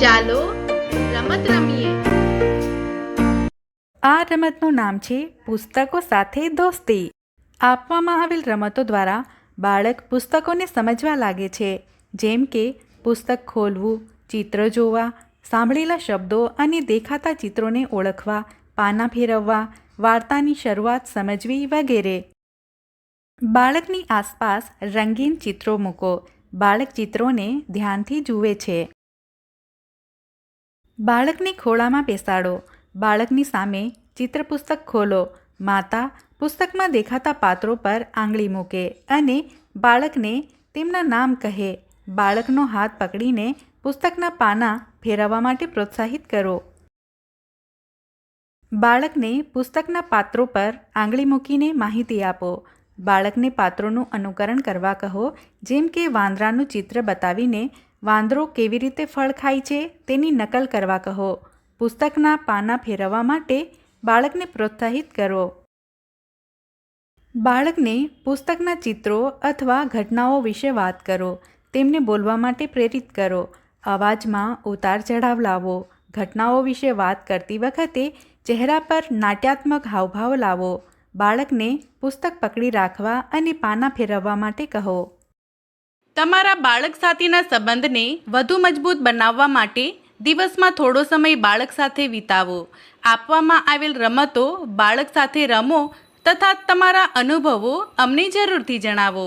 ચાલો રમત રમીએ. આ રમતનું નામ છે પુસ્તકો સાથે દોસ્તી. આપવામાં આવેલ રમતો દ્વારા બાળક પુસ્તકોને સમજવા લાગે છે. જેમ કે પુસ્તક ખોલવું, ચિત્ર જોવા, સાંભળેલા શબ્દો અને દેખાતા ચિત્રોને ઓળખવા, પાના ફેરવવા, વાર્તાની શરૂઆત સમજવી વગેરે. બાળકની આસપાસ રંગીન ચિત્રો મૂકો. બાળક ચિત્રોને ધ્યાનથી જુએ છે. બાળકને ખોળામાં બેસાડો. બાળકની સામે ચિત્રપુસ્તક ખોલો. માતા પુસ્તકમાં દેખાતા પાત્રો પર આંગળી મૂકે અને બાળકને તેમના નામ કહે. બાળકનો હાથ પકડીને પુસ્તકના પાના ફેરવવા માટે પ્રોત્સાહિત કરો. બાળકને પુસ્તકના પાત્રો પર આંગળી મૂકીને માહિતી આપો. બાળકને પાત્રોનું અનુકરણ કરવા કહો, જેમ કે વાંદરાનું ચિત્ર બતાવીને વાંદરો કેવી રીતે ફળ ખાય છે તેની નકલ કરવા કહો. પુસ્તકના પાના ફેરવવા માટે બાળકને પ્રોત્સાહિત કરો. બાળકને પુસ્તકના ચિત્રો અથવા ઘટનાઓ વિશે વાત કરો. તેમને બોલવા માટે પ્રેરિત કરો. અવાજમાં ઉતાર ચઢાવ લાવો. ઘટનાઓ વિશે વાત કરતી વખતે ચહેરા પર નાટ્યાત્મક હાવભાવ લાવો. બાળકને પુસ્તક પકડી રાખવા અને પાના ફેરવવા માટે કહો. તમારા બાળક સાથેના સંબંધને વધુ મજબૂત બનાવવા માટે દિવસમાં થોડો સમય બાળક સાથે વિતાવો. આપવામાં આવેલ રમતો બાળક સાથે રમો તથા તમારા અનુભવો અમને જરૂરથી જણાવો.